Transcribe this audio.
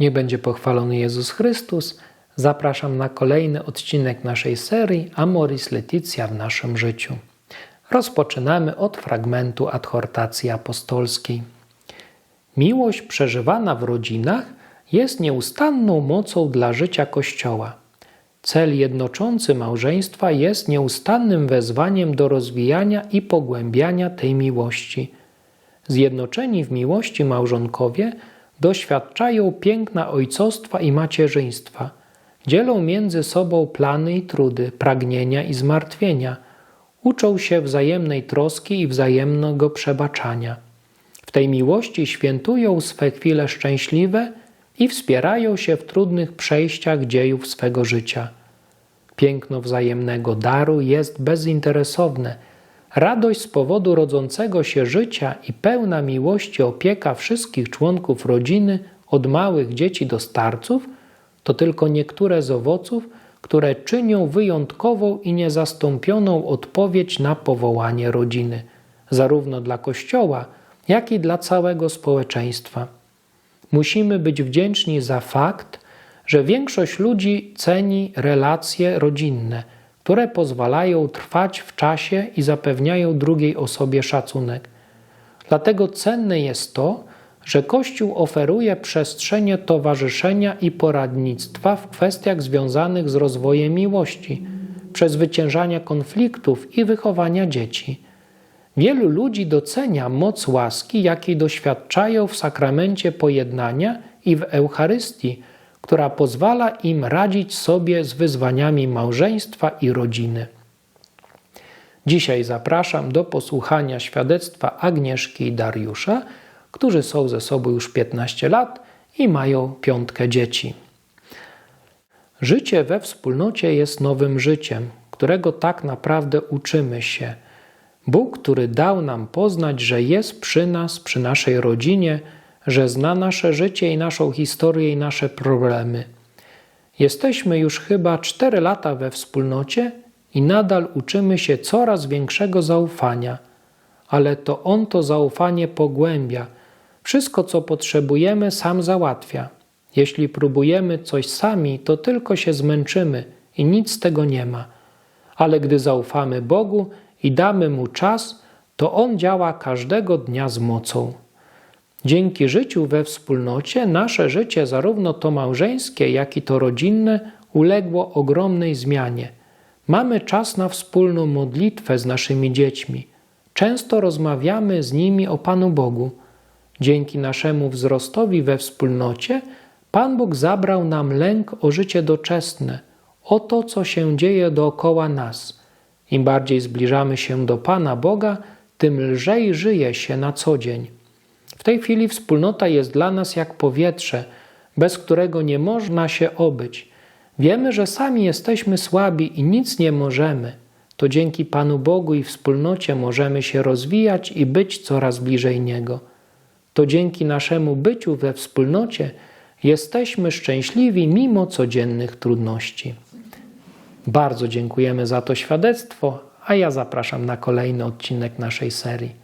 Niech będzie pochwalony Jezus Chrystus. Zapraszam na kolejny odcinek naszej serii Amoris Leticia w naszym życiu. Rozpoczynamy od fragmentu adhortacji apostolskiej. Miłość przeżywana w rodzinach jest nieustanną mocą dla życia Kościoła. Cel jednoczący małżeństwa jest nieustannym wezwaniem do rozwijania i pogłębiania tej miłości. Zjednoczeni w miłości małżonkowie doświadczają piękna ojcostwa i macierzyństwa, dzielą między sobą plany i trudy, pragnienia i zmartwienia, uczą się wzajemnej troski i wzajemnego przebaczania. W tej miłości świętują swe chwile szczęśliwe i wspierają się w trudnych przejściach dziejów swego życia. Piękno wzajemnego daru jest bezinteresowne. Radość z powodu rodzącego się życia i pełna miłości opieka wszystkich członków rodziny, od małych dzieci do starców, to tylko niektóre z owoców, które czynią wyjątkową i niezastąpioną odpowiedź na powołanie rodziny, zarówno dla Kościoła, jak i dla całego społeczeństwa. Musimy być wdzięczni za fakt, że większość ludzi ceni relacje rodzinne, które pozwalają trwać w czasie i zapewniają drugiej osobie szacunek. Dlatego cenne jest to, że Kościół oferuje przestrzenie towarzyszenia i poradnictwa w kwestiach związanych z rozwojem miłości, przezwyciężania konfliktów i wychowania dzieci. Wielu ludzi docenia moc łaski, jakiej doświadczają w sakramencie pojednania i w Eucharystii, która pozwala im radzić sobie z wyzwaniami małżeństwa i rodziny. Dzisiaj zapraszam do posłuchania świadectwa Agnieszki i Dariusza, którzy są ze sobą już 15 lat i mają piątkę dzieci. Życie we wspólnocie jest nowym życiem, którego tak naprawdę uczymy się. Bóg, który dał nam poznać, że jest przy nas, przy naszej rodzinie, że zna nasze życie i naszą historię i nasze problemy. Jesteśmy już chyba 4 lata we wspólnocie i nadal uczymy się coraz większego zaufania, ale to On to zaufanie pogłębia. Wszystko, co potrzebujemy, sam załatwia. Jeśli próbujemy coś sami, to tylko się zmęczymy i nic z tego nie ma. Ale gdy zaufamy Bogu i damy Mu czas, to On działa każdego dnia z mocą. Dzięki życiu we wspólnocie nasze życie, zarówno to małżeńskie, jak i to rodzinne, uległo ogromnej zmianie. Mamy czas na wspólną modlitwę z naszymi dziećmi. Często rozmawiamy z nimi o Panu Bogu. Dzięki naszemu wzrostowi we wspólnocie, Pan Bóg zabrał nam lęk o życie doczesne, o to, co się dzieje dookoła nas. Im bardziej zbliżamy się do Pana Boga, tym lżej żyje się na co dzień. Tej chwili wspólnota jest dla nas jak powietrze, bez którego nie można się obyć. Wiemy, że sami jesteśmy słabi i nic nie możemy. To dzięki Panu Bogu i wspólnocie możemy się rozwijać i być coraz bliżej Niego. To dzięki naszemu byciu we wspólnocie jesteśmy szczęśliwi mimo codziennych trudności. Bardzo dziękujemy za to świadectwo, a ja zapraszam na kolejny odcinek naszej serii.